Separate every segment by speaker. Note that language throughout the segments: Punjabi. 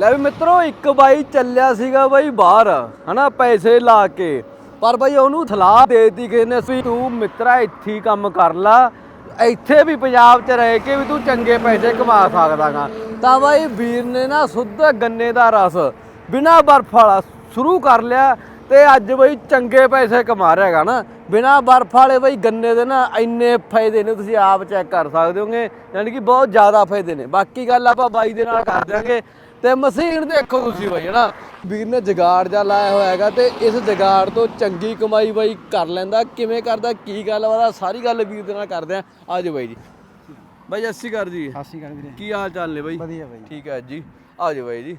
Speaker 1: ਲੈ ਵੀ ਮਿੱਤਰੋ, ਇੱਕ ਬਾਈ ਚੱਲਿਆ ਸੀਗਾ ਬਾਈ ਬਾਹਰ, ਹਨਾ, ਪੈਸੇ ਲਾ ਕੇ। ਪਰ ਬਾਈ ਉਹਨੂੰ ਥਲਾ ਦੇਤੀ ਕਿਸੇ ਨੇ, ਵੀ ਤੂੰ ਮਿੱਤਰਾ, ਇੱਥੇ ਹੀ ਕੰਮ ਕਰ ਲਾ। ਇੱਥੇ ਵੀ ਪੰਜਾਬ 'ਚ ਰਹਿ ਕੇ ਵੀ ਤੂੰ ਚੰਗੇ ਪੈਸੇ ਕਮਾ ਸਕਦਾਗਾ ਤਾਂ ਬਾਈ ਵੀਰ ਨੇ ਨਾ ਸੁੱਧ ਗੰਨੇ ਦਾ ਰਸ, ਬਿਨਾ ਬਰਫ ਵਾਲਾ ਸ਼ੁਰੂ ਕਰ ਲਿਆ ਤੇ ਅੱਜ ਬਈ ਚੰਗੇ ਪੈਸੇ ਕਮਾ ਰਿਹਾ ਹੈਗਾ ਨਾ ਬਿਨਾ ਬਰਫ ਵਾਲੇ ਬਈ ਗੰਨੇ ਦੇ ਨਾ ਇੰਨੇ ਫਾਇਦੇ ਨੇ, ਤੁਸੀਂ ਆਪ ਚੈੱਕ ਕਰ ਸਕਦੇ ਹੋਗੇ, ਯਾਨੀ ਕਿ ਬਹੁਤ ਜ਼ਿਆਦਾ ਫਾਇਦੇ ਨੇ। ਬਾਕੀ ਗੱਲ ਆਪਾਂ ਬਾਈ ਦੇ ਨਾਲ ਕਰ ਦਿਆਂਗੇ। ਤੇ ਮਸ਼ੀਨ ਦੇਖੋ ਤੁਸੀਂ ਬਈ ਹਨਾ? ਵੀਰ ਨੇ ਜਗਾੜ ਜਾ ਲਾਇਆ ਹੋਇਆ ਹੈਗਾ ਤੇ ਇਸ ਜਗਾੜ ਤੋਂ ਚੰਗੀ ਕਮਾਈ ਬਾਈ ਕਰ ਲੈਂਦਾ। ਕਿਵੇਂ ਕਰਦਾ ਕੀ ਗੱਲ ਵਾ ਸਾਰੀ ਗੱਲ ਵੀਰ ਦੇ ਨਾਲ ਕਰਦੇ ਆ। ਆਜੋ ਬਾਈ ਜੀ। ਬਾਈ ਸਤਿ ਸ਼੍ਰੀ ਅਕਾਲ ਜੀ।
Speaker 2: ਸਤਿ ਸ਼੍ਰੀ ਅਕਾਲ ਵੀਰੇ।
Speaker 1: ਕੀ ਹਾਲ ਚਾਲ ਨੇ ਬਾਈ?
Speaker 2: ਵਧੀਆ ਬਾਈ।
Speaker 1: ਠੀਕ ਹੈ ਜੀ। ਆਜੋ ਬਾਈ ਜੀ।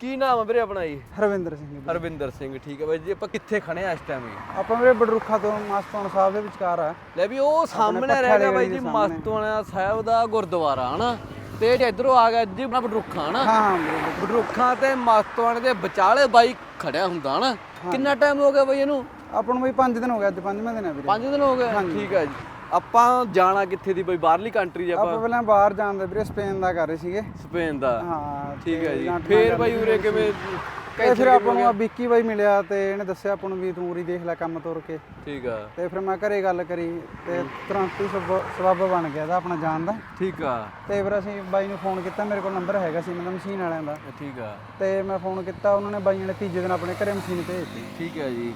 Speaker 1: ਕੀ ਨਾਮ ਹੈ ਵੀਰੇ ਆਪਣਾ ਜੀ?
Speaker 2: ਹਰਵਿੰਦਰ ਸਿੰਘ ਜੀ।
Speaker 1: ਹਰਵਿੰਦਰ ਸਿੰਘ ਠੀਕ ਹੈ ਬਾਈ ਜੀ। ਆਪਾਂ ਕਿੱਥੇ ਖੜੇ ਆ ਇਸ ਟਾਈਮ
Speaker 2: ਆਪਾਂ ਵੀਰੇ ਬਡਰੁੱਖਾ ਤੋਂ ਮਾਸਟੋਨ ਸਾਹਿਬ ਦੇ ਵਿਚਕਾਰ ਆ।
Speaker 1: ਲੈ ਵੀ ਉਹ ਸਾਹਮਣੇ ਰਹਿ ਗਿਆ
Speaker 2: ਵਾਲੀ
Speaker 1: ਬਾਈ ਜੀ। ਮਸਤਵਾਣਾ ਸਾਹਿਬ ਦਾ ਗੁਰਦੁਆਰਾ ਹਨਾ? ਤੇ ਜੇ ਇਧਰੋਂ ਆ ਗਿਆ ਜੀ ਆਪਣਾ ਬਡਰੁੱਖਾ ਹਨਾ?
Speaker 2: ਹਾਂ ਹਾਂ
Speaker 1: ਬਡਰੁੱਖਾਂ ਤੇ ਮਸਤਵਾਣੇ ਦੇ ਵਿਚਾਲੇ ਬਾਈ ਖੜਿਆ ਹੁੰਦਾ ਹਨਾ? ਕਿੰਨਾ ਟਾਈਮ ਹੋ ਗਿਆ ਬਾਈ ਇਹਨੂੰ?
Speaker 2: ਆਪਾਂ ਨੂੰ ਬਈ 5 ਦਿਨ ਹੋ ਗਏ ਅੱਜ 5ਵੇਂ ਦਿਨ ਆ ਵੀਰੇ।
Speaker 1: 5 ਦਿਨ ਹੋ ਗਏ? ਠੀਕ ਹੈ ਜੀ। ਆਪਾਂ ਜਾਣਾ ਕਿੱਥੇ ਦੀ ਬਾਈ? ਬਾਹਰਲੀ ਕੰਟਰੀ 'ਚ
Speaker 2: ਆਪਾਂ? ਪਹਿਲਾਂ ਬਾਹਰ ਜਾਣ ਦੇ ਵੀਰੇ ਸਪੇਨ ਦਾ ਕਰ ਰਹੇ ਸੀਗੇ।
Speaker 1: ਸਪੇਨ ਦਾ।
Speaker 2: ਹਾਂ
Speaker 1: ਠੀਕ ਹੈ ਜੀ। ਫੇਰ ਬਾਈ ਉਰੇ ਕਿਵੇਂ
Speaker 2: ਤੇ ਫਿਰ ਆਪਾਂ ਨੂੰ ਆ ਵਿੱਕੀ ਬਾਈ ਮਿਲਿਆ ਤੇ ਇਹਨੇ ਦੱਸਿਆ ਆਪਾਂ ਨੂੰ ਵੀ ਤੂੰ ਉਰੀ ਦੇਖ ਲੈ ਕੰਮ ਤੋਰ ਕੇ।
Speaker 1: ਠੀਕ ਆ।
Speaker 2: ਤੇ ਫਿਰ ਮੈਂ ਘਰੇ ਗੱਲ ਕਰੀ ਤੇ ਤੁਰੰਤ ਹੀ ਸਬਬ ਬਣ ਗਿਆ ਇਹਦਾ ਆਪਣਾ ਜਾਣ ਦਾ।
Speaker 1: ਠੀਕ ਆ।
Speaker 2: ਤੇ ਫਿਰ ਅਸੀਂ ਬਾਈ ਨੂੰ ਫੋਨ ਕੀਤਾ ਮੇਰੇ ਕੋਲ ਨੰਬਰ ਹੈਗਾ ਸੀ ਮਤਲਬ ਮਸ਼ੀਨ ਵਾਲਿਆਂ ਦਾ।
Speaker 1: ਠੀਕ ਆ।
Speaker 2: ਤੇ ਮੈਂ ਫੋਨ ਕੀਤਾ ਉਹਨਾਂ ਨੇ ਬਾਈਆਂ ਨੇ ਤੀਜੇ ਦਿਨ ਆਪਣੇ ਘਰੇ ਮਸ਼ੀਨ ਭੇਜਤੀ
Speaker 1: ਠੀਕ ਹੈ ਜੀ।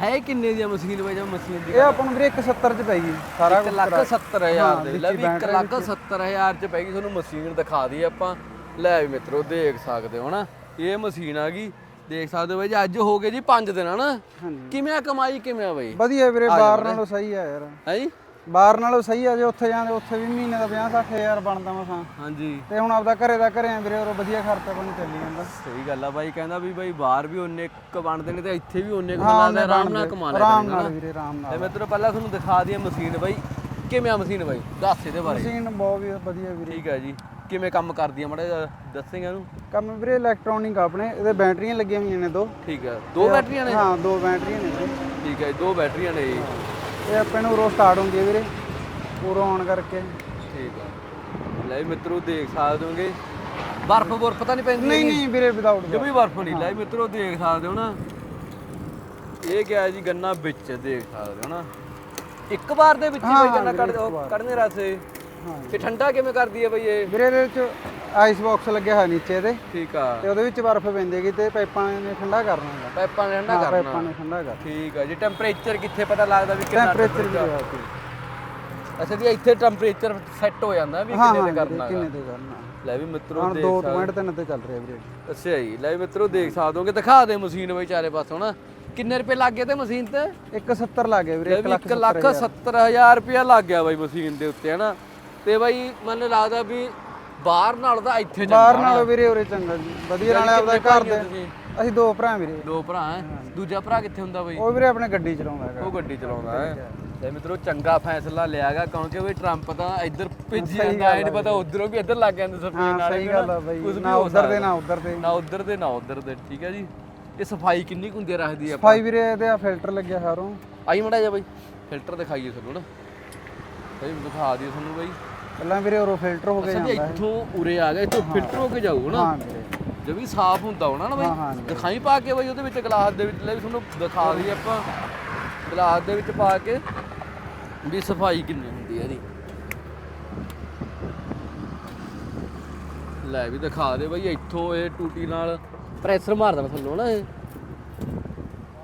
Speaker 1: ਹੈ ਕਿੰਨੇ ਦੀ ਆ ਮਸ਼ੀਨ ਬਾਈ ਜਦ ਮਸ਼ੀਨ ਦੀ
Speaker 2: ਇਹ ਆਪਾਂ ਨੂੰ ਵੀਰੇ 170 ਚ ਪੈ ਗਈ ਸਾਰਾ
Speaker 1: ਇੱਕ
Speaker 2: ਕੁਝ
Speaker 1: ਲੱਖ
Speaker 2: ਕਰਾ-
Speaker 1: ਸੱਤਰ ਹਜ਼ਾਰ
Speaker 2: ਹਾਂ,
Speaker 1: ਦੇ।
Speaker 2: ਵਿੱਚ
Speaker 1: ਲੈ ਵੀ ਇੱਕ
Speaker 2: ਬੈਟਰੀ
Speaker 1: ਲੱਖ ਸੱਤਰ ਹਜ਼ਾਰ ਚ ਪੈ ਗਈ ਤੁਹਾਨੂੰ ਮਸ਼ੀਨ ਦਿਖਾ ਦਈਏ ਆਪਾਂ। ਲੈ ਵੀ ਮਿੱਤਰੋ ਦੇਖ ਸਕਦੇ ਹੋ ਨਾ। ਇਹ ਮਸ਼ੀਨ ਆ ਗਈ। ਦੇਖ ਸਕਦੇ ਹੋ ਬਾਈ ਜੀ ਅੱਜ ਹੋ ਗਏ ਜੀ 5 ਦਿਨ ਹਨਾ? ਕਿਵੇਂ ਆ ਕਮਾਈ ਕਿਵੇਂ ਆ ਬਾਈ?
Speaker 2: ਵਧੀਆ ਵੀਰੇ ਬਾਹਰ ਨਾਲੋਂ ਸਹੀ ਆ ਯਾਰ।
Speaker 1: ਹੈ ਜੀ?
Speaker 2: ਬਾਹਰ ਨਾਲੋਂ ਸਹੀ ਆ ਜੇ ਉੱਥੇ ਜਾਂਦੇ ਉੱਥੇ ਵੀ ਮਹੀਨੇ ਦਾ 50 60 ਹਜ਼ਾਰ ਬਣਦਾ ਮਸਾਂ
Speaker 1: ਹਾਂਜੀ।
Speaker 2: ਤੇ ਹੁਣ ਆਪਦਾ ਘਰੇ ਦਾ ਘਰੇ ਆ ਵੀਰੇ ਉਹ ਵਧੀਆ ਖਰਚਾ ਪਾਣੀ ਚੱਲੀ ਜਾਂਦਾ।
Speaker 1: ਸਹੀ ਗੱਲ ਆ ਬਾਈ ਕਹਿੰਦਾ ਵੀ ਬਾਈ ਬਾਹਰ ਵੀ ਉਹਨੇ ਕ ਬਣਦੇ ਨੇ ਤੇ ਇੱਥੇ ਵੀ ਉਹਨੇ
Speaker 2: ਹਾਂ,
Speaker 1: ਕਮਾਉਂਦਾ ਆਰਾਮ ਨਾਲ ਕਮਾ ਲਿਆ
Speaker 2: ਆਰਾਮ ਨਾਲ ਵੀਰੇ ਆਰਾਮ ਨਾਲ।
Speaker 1: ਤੇ ਮਿੱਤਰੋ ਪਹਿਲਾਂ ਤੁਹਾਨੂੰ ਦਿਖਾ ਦਈਏ ਮਸ਼ੀਨ ਬਾਈ ਕਿਵੇਂ ਆ ਮਸ਼ੀਨ ਬਾਈ? ਦੱਸ ਇਹਦੇ ਬਾਰੇ।
Speaker 2: ਮਸ਼ੀਨ ਬਹੁਤ ਵਧੀਆ ਵੀਰੇ।
Speaker 1: ਠੀਕ ਹੈ ਜੀ। ਕਿਵੇਂ ਕੰਮ ਕਰਦੀ ਆ ਮੜਾ ਦੱਸੇਗਾ ਇਹਨੂੰ।
Speaker 2: ਕੰਮ ਵੀਰੇ ਇਲੈਕਟ੍ਰੋਨਿਕ ਆਪਣੇ ਇਹਦੇ ਬੈਟਰੀਆਂ ਲੱਗੀਆਂ ਹੋਈਆਂ ਨੇ ਦੋ।
Speaker 1: ਠੀਕ ਹੈ ਦੋ ਬੈਟਰੀਆਂ ਨੇ?
Speaker 2: ਹਾਂ ਦੋ ਬੈਟਰੀਆਂ ਨੇ
Speaker 1: ਠੀਕ ਹੈ ਦੋ ਬੈਟਰੀਆਂ ਨੇ ਜੀ
Speaker 2: ਇਹ ਆਪਣੇ ਨੂੰ ਰੋ ਸਟਾਰਟ ਹੁੰਦੀ ਹੈ ਵੀਰੇ। ਪੂਰਾ ਆਨ ਕਰਕੇ।
Speaker 1: ਠੀਕ ਆ। ਲੈ ਮਿੱਤਰੋ ਦੇਖ ਸਕਦੇ ਹੋਗੇ। ਬਰਫ਼ ਬਰਫ਼ ਤਾਂ ਨਹੀਂ ਪੈਂਦੀ
Speaker 2: ਨਹੀਂ ਨਹੀਂ ਵੀਰੇ ਵਿਦਆਊਟ
Speaker 1: ਜਮੀ ਬਰਫ਼। ਨਹੀਂ। ਲੈ ਮਿੱਤਰੋ ਦੇਖ ਸਕਦੇ ਹੋ ਨਾ। ਇਹ ਗਿਆ ਜੀ ਗੰਨਾ ਵਿੱਚ ਦੇਖ ਸਕਦੇ ਹੋ ਨਾ। ਇੱਕ ਵਾਰ ਦੇ ਵਿੱਚ ਹੀ ਗੰਨਾ ਕੱਢ ਕੱਢਨੇ ਰਸੇ
Speaker 2: ਹਾਂ
Speaker 1: ਤੇ ਠੰਡਾ ਕਿਵੇਂ ਕਰਦੀ ਹੈ ਬਈ ਇਹ?
Speaker 2: ਵੀਰੇ ਇਹਦੇ ਵਿੱਚ ਆਈਸ ਬਾਕਸ ਲੱਗਿਆ ਹੋਇਆ ਨੀਚੇ ਇਹਦੇ।
Speaker 1: ਠੀਕ ਆ।
Speaker 2: ਤੇ ਉਹਦੇ ਵਿੱਚ ਬਰਫ਼ ਪੈਂਦੀਗੀ ਤੇ ਪਾਈਪਾਂ ਨੇ ਠੰਡਾ ਕਰਨਾ ਹੈਗਾ।
Speaker 1: ਪਾਈਪਾਂ ਨੇ ਠੰਡਾ
Speaker 2: ਹਾਂ,
Speaker 1: ਕਰਨਾ।
Speaker 2: ਪਾਈਪਾਂ ਨੇ ਠੰਡਾ ਕਰ
Speaker 1: ਠੀਕ ਆ ਜੀ। ਟੈਂਪਰੇਚਰ ਕਿੱਥੇ ਪਤਾ ਲੱਗਦਾ ਵੀ ਕਿੰਨਾ
Speaker 2: ਟੈਂਪਰੇਚਰ ਵੀ
Speaker 1: temperature?
Speaker 2: ਹੋਇਆ
Speaker 1: ਅੱਛਾ ਜੀ ਇੱਥੇ ਟੈਂਪਰੇਚਰ ਸੈੱਟ ਹੋ ਜਾਂਦਾ ਵੀ
Speaker 2: ਹਾਂ
Speaker 1: ਕਿੰਨੇ
Speaker 2: ਹਾਂ
Speaker 1: ਤੇ ਕਰਨਾ
Speaker 2: ਕਿੰਨੇ
Speaker 1: ਹੈਗਾ।
Speaker 2: ਤੇ ਕਰਨਾ।
Speaker 1: ਲੈ ਵੀ ਮਿੱਤਰੋ
Speaker 2: ਹੁਣ
Speaker 1: ਦੇਖ
Speaker 2: 2.3 ਤੇ ਚੱਲ ਰਿਹਾ ਵੀਰੇ।
Speaker 1: ਅੱਛਾ ਜੀ ਲੈ ਵੀ ਮਿੱਤਰੋ ਦੇਖ ਸਕਦੇ ਹੋਗੇ। ਦਿਖਾ ਦੇ ਮਸ਼ੀਨ ਬਈ ਚਾਰੇ ਪਾਸੋਂ ਨਾ ਕਿੰਨੇ ਰੁਪਏ ਲੱਗ ਗਏ ਤੇ ਮਸ਼ੀਨ ਤੇ?
Speaker 2: 170 ਲੱਗ ਗਿਆ ਵੀਰੇ
Speaker 1: ਲੈ
Speaker 2: 1
Speaker 1: ਵੀ
Speaker 2: ਲੱਖ
Speaker 1: 1 ਲੱਖ 70 ਹਜ਼ਾਰ ਰੁਪਇਆ ਲੱਗ ਗਿਆ ਬਾਈ ਮਸ਼ੀਨ ਦੇ ਉੱਤੇ ਹਨਾ? ਤੇ ਬਾਈ ਮੈਨੂੰ ਲੱਗਦਾ ਵੀ ਬਾਹਰ ਨਾਲ ਤਾਂ ਇੱਥੇ ਚੰਗਾ
Speaker 2: ਬਾਹਰ ਨਾਲੋਂ ਵੀਰੇ ਉਰੇ ਚੰਗਾ ਜੀ। ਵਧੀਆ ਨਾਲੇ ਆਪਦਾ ਘਰ ਦੇ? ਅਸੀਂ ਦੋ ਭਰਾ ਵੀਰੇ।
Speaker 1: ਦੋ ਭਰਾ ਹੈ? ਦੂਜਾ ਭਰਾ ਕਿੱਥੇ ਹੁੰਦਾ ਬਾਈ?
Speaker 2: ਉਹ ਵੀਰੇ ਆਪਣੇ ਗੱਡੀ ਚਲਾਉਂਦਾ ਹੈਗਾ।
Speaker 1: ਉਹ ਗੱਡੀ ਚਲਾਉਂਦਾ ਹੈ। ਤੇ ਮਿੱਤਰੋ ਚੰਗਾ ਫੈਸਲਾ ਲਿਆਗਾ ਕਿਉਂਕਿ ਵੀ ਟਰੰਪ ਤਾਂ ਇੱਧਰ ਭਿੱਜੀ ਜਾਂਦਾ ਐ ਨਹੀਂ ਪਤਾ ਉਧਰੋਂ ਵੀ ਇੱਧਰ ਲੱਗ ਜਾਂਦੇ
Speaker 2: ਹਾਂ
Speaker 1: ਨਾਲ
Speaker 2: ਸਹੀ ਗੱਲ ਆ ਬਾਈ। ਨਾ ਉਧਰ ਦੇ। ਨਾ ਉਧਰ ਦੇ।
Speaker 1: ਨਾ ਉਧਰ ਦੇ ਨਾ ਉਧਰ ਦੇ ਠੀਕ ਹੈ ਜੀ? ਇਹ ਸਫ਼ਾਈ ਕਿੰਨੀ ਕੁ ਹੁੰਦੀ ਰੱਖਦੀ ਆ
Speaker 2: ਭਾਈ ਵੀਰੇ ਇਹਦੇ ਆ ਫਿਲਟਰ ਲੱਗਿਆ ਸਾਰੋਂ।
Speaker 1: ਆਈ ਮੜਾ ਜਾ ਬਾਈ ਫਿਲਟਰ ਦਿਖਾਈਏ ਤੁਹਾਨੂੰ ਨਾ। ਬਾਈ ਦਿਖਾ ਦਿਓ ਤੁਹਾਨੂੰ ਬਾਈ।
Speaker 2: ਪਹਿਲਾਂ ਵੀਰੇ ਉਰੋਂ ਫਿਲਟਰ ਹੋ ਕੇ
Speaker 1: ਜੀ
Speaker 2: ਜਾਂਦਾ
Speaker 1: ਇੱਥੋਂ ਉਰੇ ਆ ਗਿਆ ਇੱਥੋਂ ਫਿਲਟਰ ਹੋ ਕੇ ਜਾਊਗਾ ਨਾ।
Speaker 2: ਹਾਂ ਵੀਰੇ।
Speaker 1: ਜਦ ਵੀ ਸਾਫ਼ ਹੁੰਦਾ ਹੋਣਾ ਨਾ
Speaker 2: ਹਾਂ, ਹਾਂ
Speaker 1: ਬਾਈ
Speaker 2: ਜੀ।
Speaker 1: ਦਿਖਾਈ ਪਾ ਕੇ ਬਾਈ ਉਹਦੇ ਵਿੱਚ ਗਲਾਸ ਦੇ ਵਿੱਚ ਲੈ ਵੀ ਤੁਹਾਨੂੰ ਦਿਖਾ ਦਈਏ ਆਪਾਂ। ਗਲਾਸ ਦੇ ਵਿੱਚ ਪਾ ਕੇ ਵੀ ਸਫ਼ਾਈ ਕਿੰਨੀ ਹੁੰਦੀ ਹੈ ਇਹਦੀ। ਲੈ ਵੀ ਦਿਖਾ ਦੇ ਬਾਈ ਇੱਥੋਂ ਇਹ ਟੂਟੀ ਨਾਲ ਪ੍ਰੈਸ਼ਰ ਮਾਰਦਾ ਥੱਲੋਂ ਨਾ ਇਹ।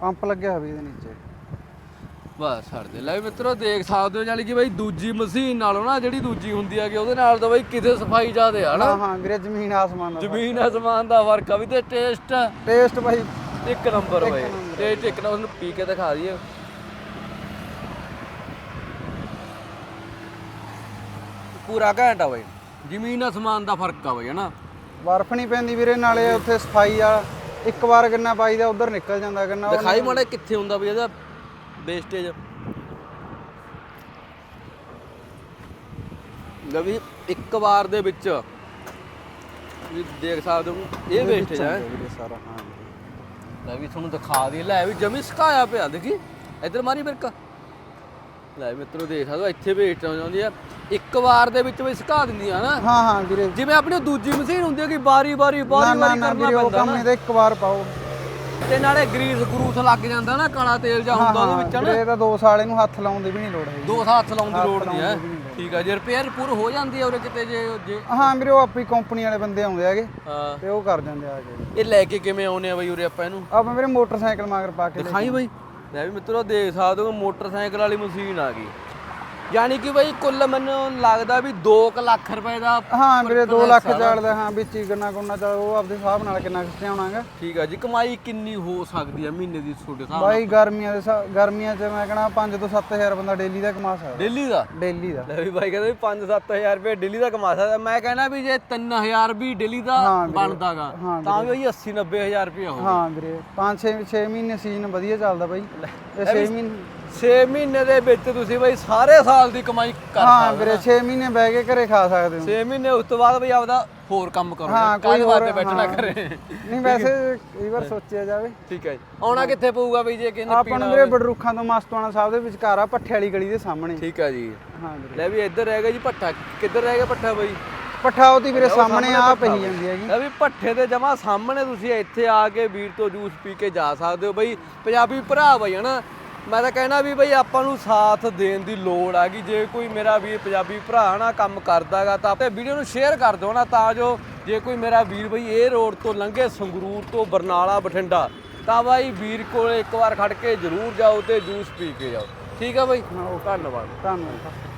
Speaker 2: ਪੰਪ ਲੱਗਿਆ ਹੋਇਆ ਵੀ ਇਹਦੇ ਨੀਚੇ।
Speaker 1: ਬਸ ਛੱਡ ਦੇ। ਲੈ ਵੀ ਮਿੱਤਰੋ ਦੇਖ ਸਕਦੇ ਹੋ ਜਾਨੀ ਕਿ ਬਾਈ ਦੂਜੀ ਮਸ਼ੀਨ ਨਾਲੋਂ ਨਾ ਜਿਹੜੀ ਦੂਜੀ ਹੁੰਦੀ ਕਿ ਉਹਦੇ ਨਾਲ ਤਾਂ ਬਾਈ ਕਿਤੇ ਸਫ਼ਾਈ ਜ਼ਿਆਦੇ ਆ ਨਾ
Speaker 2: ਹਾਂ ਹਾਂ ਵੀਰੇ ਜ਼ਮੀਨ ਆਸਮਾਨ ਦਾ
Speaker 1: ਜ਼ਮੀਨ ਅਸਮਾਨ ਦਾ ਫ਼ਰਕ ਆ ਵੀ ਤੇ ਟੇਸਟ
Speaker 2: ਟੇਸਟ ਭਾਈ
Speaker 1: ਇੱਕ ਨੰਬਰ ਹੋਏ ਤੇ ਇੱਕ ਨੂੰ ਪੀ ਕੇ ਦਿਖਾ ਦਈਏ। ਪੂਰਾ ਘੈਂਟ ਆ ਬਾਈ। ਜ਼ਮੀਨ ਅਸਮਾਨ ਦਾ ਫ਼ਰਕ ਆ ਬਾਈ ਹਨਾ?
Speaker 2: ਬਰਫ਼ ਨਹੀਂ ਪੈਂਦੀ ਵੀਰੇ ਨਾਲੇ ਉੱਥੇ ਸਫ਼ਾਈ ਆ ਇੱਕ ਵਾਰ ਗੰਨਾ ਪਾਈਦਾ ਉਧਰ ਨਿਕਲ ਜਾਂਦਾ ਗੰਨਾ। ਉਹ
Speaker 1: ਦਿਖਾਈ ਮਾੜਾ ਕਿੱਥੇ ਹੁੰਦਾ ਬਈ ਇਹਦਾ? ਵੇਸਟੇਜ ਲਵੀ ਇੱਕ ਵਾਰ ਦੇ ਵਿੱਚ। ਵੀ ਦੇਖ ਸਕਦੇ ਹੋ ਇਹ ਵੇਸਟੇਜ ਹੈ।
Speaker 2: ਵੀਰੇ ਸਾਰਾ ਹਾਂ ਵੀਰੇ।
Speaker 1: ਲੈ ਵੀ ਤੁਹਾਨੂੰ ਦਿਖਾ ਦਈਏ। ਲੈ ਵੀ ਜਮੀ ਸੁਕਾਇਆ ਪਿਆ ਦੇਖੀ। ਇੱਧਰ ਮਾਰੀ ਬਿਰਕਾ ਲੈ ਮਿੱਤਰੋ ਦੇਖ ਸਕਦੇ ਹੋ ਇੱਥੇ ਵੇਚ ਜਾਂਦੀ ਆ। ਇੱਕ ਵਾਰ ਦੇ ਵਿੱਚ ਵੀ ਸੁਕਾ ਦਿੰਦੀਆਂ ਨਾ।
Speaker 2: ਹਾਂ ਹਾਂ ਵੀਰੇ।
Speaker 1: ਜਿਵੇਂ ਆਪਣੀ ਦੂਜੀ ਮਸ਼ੀਨ ਹੁੰਦੀ ਹੈ ਕਿ ਬਾਰੀ ਬਾਰੀ
Speaker 2: ਨਾ
Speaker 1: ਬਾਰੀ
Speaker 2: ਨਾ
Speaker 1: ਬਾਰੀ
Speaker 2: ਨਾ
Speaker 1: ਕਰਨਾ
Speaker 2: ਵੀਰੇ ਉਹ
Speaker 1: ਪੈਂਦਾ
Speaker 2: ਕੰਮ
Speaker 1: ਨਾ।
Speaker 2: ਇਹਦਾ ਇੱਕ ਵਾਰ ਪਾਓ।
Speaker 1: ਤੇ ਨਾਲੇ ਗਰੀਸ ਗਰੂਸ ਲੱਗ ਜਾਂਦਾ ਨਾ ਕਾਲਾ ਤੇਲ ਜਾਂ ਹੁੰਦਾ ਉਹਦੇ ਵਿੱਚ ਨਾ।
Speaker 2: ਇਹ ਤਾਂ 2 ਸਾਲ ਇਹਨੂੰ ਹੱਥ ਲਾਉਣ ਦੀ ਵੀ ਨਹੀਂ ਲੋੜ ਹੈ
Speaker 1: ਦੋ ਹੱਥ ਲਾਉਣ ਦੀ ਲੋੜ ਨਹੀਂ ਹੈ।
Speaker 2: ਦੀ
Speaker 1: ਠੀਕ ਹੈ ਜੇ ਰਿਪੇਅਰ ਪੂਰ ਹੋ ਜਾਂਦੀ ਹੈ ਉਰੇ ਕਿਤੇ ਜੇ ਜੇ
Speaker 2: ਹਾਂ ਵੀਰੇ ਉਹ ਆਪਣੀ ਕੰਪਨੀ ਵਾਲੇ ਬੰਦੇ ਆਉਂਦੇ ਹੈਗੇ
Speaker 1: ਹਾਂ।
Speaker 2: ਤੇ ਉਹ ਕਰ ਜਾਂਦੇ ਆ ਕੇ।
Speaker 1: ਇਹ ਲੈ ਕੇ ਕਿਵੇਂ ਆਉਨੇ ਆ ਬਈ ਉਰੇ ਆਪਾਂ ਇਹਨੂੰ?
Speaker 2: ਆਪਾਂ ਵੀਰੇ ਮੋਟਰਸਾਈਕਲ ਮਗਰ ਪਾ ਕੇ
Speaker 1: ਦਿਖਾਈ ਬਈ। ਲੈ ਵੀ ਮਿੱਤਰੋ ਦੇਖ ਸਕਦੇ ਹੋ ਮੋਟਰਸਾਈਕਲ ਵਾਲੀ ਮਸ਼ੀਨ ਆ ਗਈ। ਯਾਨੀ ਕਿ ਬਈ ਕੁੱਲ ਮੈਨੂੰ ਲੱਗਦਾ ਵੀ 2 ਲੱਖ ਰੁਪਏ ਦਾ
Speaker 2: ਹਾਂ ਵੀਰੇ 2 ਲੱਖ ਚੱਲਦਾ ਹਾਂ ਵਿੱਚ ਹੀ ਗੰਨਾ ਗੁੰਨਾ ਚੱਲ ਉਹ ਆਪਦੇ ਹਿਸਾਬ ਨਾਲ ਕਿੰਨਾ ਕਿਸ ਆਉਣਾਗਾ
Speaker 1: ਠੀਕ ਆ ਜੀ ਕਮਾਈ ਕਿੰਨੀ ਹੋ ਸਕਦੀ ਹੈ ਮਹੀਨੇ ਦੀ ਤੁਹਾਡੇ ਹਿਸਾਬ ਨਾਲ?
Speaker 2: ਬਾਈ ਗਰਮੀਆਂ ਦੇ ਗਰਮੀਆਂ 'ਚ ਮੈਂ ਕਹਣਾ 5 ਤੋਂ 7000 ਬੰਦਾ ਡੇਲੀ ਦਾ ਕਮਾ ਸਕਦਾ।
Speaker 1: ਡੇਲੀ ਦਾ?
Speaker 2: ਡੇਲੀ ਦਾ।
Speaker 1: ਲੈ ਵੀ ਬਾਈ ਕਹਿੰਦੇ 5-7000 ਰੁਪਏ ਡੇਲੀ ਦਾ ਕਮਾ ਸਕਦਾ। ਮੈਂ ਕਹਿੰਦਾ ਵੀ ਜੇ 3000 ਵੀ ਡੇਲੀ ਦਾ। ਬਣਦਾਗਾ ਤਾਂ ਵੀ ਉਹੀ 80-90000 ਰੁਪਏ ਹੋ
Speaker 2: ਹਾਂ ਵੀਰੇ 5 6 6 ਮਹੀਨੇ ਸੀਜ਼ਨ ਵਧੀਆ ਚੱਲਦਾ ਬਾਈ। ਇਹ 6 ਮਹੀਨੇ
Speaker 1: 6 ਮਹੀਨੇ ਦੇ ਵਿੱਚ ਤੁਸੀਂ ਬਈ ਸਾਰੇ ਸਾਲ ਦੀ ਕਮਾਈ ਕਰ
Speaker 2: ਹਾਂ
Speaker 1: ਸਕਦੇ
Speaker 2: ਵੀਰੇ 6 ਮਹੀਨੇ ਬਹਿ ਕੇ ਘਰੇ ਖਾ ਸਕਦੇ ਹੋ।
Speaker 1: 6 ਮਹੀਨੇ ਉਸ ਤੋਂ ਬਾਅਦ ਬਈ ਆਪਦਾ ਹੋਰ ਕੰਮ ਕਰੋ
Speaker 2: ਹਾਂ, ਕੋਈ
Speaker 1: ਕੋਈ
Speaker 2: ਹੋਰ,
Speaker 1: ਤੇ ਬੈਠਣਾ
Speaker 2: ਹਾਂ।
Speaker 1: ਕਰੇ
Speaker 2: ਨਹੀਂ ਵੈਸੇ ਕਈ ਵਾਰ ਸੋਚਿਆ ਜਾਵੇ।
Speaker 1: ਠੀਕ ਹੈ ਜੀ। ਆਉਣਾ ਕਿੱਥੇ ਪਊਗਾ ਬਈ ਜੇ ਕਿਹਨੇ
Speaker 2: ਆਪਾਂ ਨੂੰ ਵੀਰੇ ਬੜਰੁੱਖਾਂ ਤੋਂ ਮਸਤਵਾਣਾ ਸਾਹਿਬ ਦੇ ਵਿਚਕਾਰ ਆ ਭੱਠੇ ਵਾਲੀ ਗਲੀ ਦੇ ਸਾਹਮਣੇ।
Speaker 1: ਠੀਕ ਹੈ ਜੀ।
Speaker 2: ਹਾਂ ਵੀਰੇ।
Speaker 1: ਲੈ ਵੀ ਇੱਧਰ ਰਹਿ ਗਿਆ ਜੀ ਭੱਠਾ। ਕਿੱਧਰ ਰਹਿ ਗਿਆ ਭੱਠਾ ਬਈ?
Speaker 2: ਪੱਠਾ ਉਹਦੀ ਵੀਰੇ ਸਾਹਮਣੇ ਆ ਪਈ ਜਾਂਦੀ ਹੈਗੀ।
Speaker 1: ਲੈ ਵੀ ਭੱਠੇ ਦੇ ਜਮਾ ਸਾਹਮਣੇ ਤੁਸੀਂ ਇੱਥੇ ਆ ਕੇ ਵੀਰ ਤੋਂ ਜੂਸ ਪੀ ਕੇ ਜਾ ਸਕਦੇ ਹੋ। ਬਈ ਪੰਜਾਬੀ ਭਰਾ ਬਈ ਹਨਾ? ਮੈਂ ਤਾਂ ਕਹਿਣਾ ਵੀ ਬਈ ਆਪਾਂ ਨੂੰ ਸਾਥ ਦੇਣ ਦੀ ਲੋੜ ਆ ਗਈ। ਜੇ ਕੋਈ ਮੇਰਾ ਵੀਰ, ਪੰਜਾਬੀ ਭਰਾ ਨਾ ਕੰਮ ਕਰਦਾਗਾ ਤਾਂ ਆਪੇ ਵੀਡੀਓ ਨੂੰ ਸ਼ੇਅਰ ਕਰ ਦਿਓ ਨਾ, ਤਾਂ ਜੋ ਜੇ ਕੋਈ ਮੇਰਾ ਵੀਰ ਬਈ ਇਹ ਰੋਡ ਤੋਂ ਲੰਘੇ ਸੰਗਰੂਰ ਤੋਂ ਬਰਨਾਲਾ, ਬਠਿੰਡਾ, ਤਾਂ ਬਾਈ ਵੀਰ ਕੋਲ ਇੱਕ ਵਾਰ ਖੜ ਕੇ ਜ਼ਰੂਰ ਜਾਓ ਤੇ ਜੂਸ ਪੀ ਕੇ ਜਾਓ। ਠੀਕ ਆ ਬਾਈ?
Speaker 2: ਹਾਂ
Speaker 1: ਧੰਨਵਾਦ
Speaker 2: ਧੰਨਵਾਦ।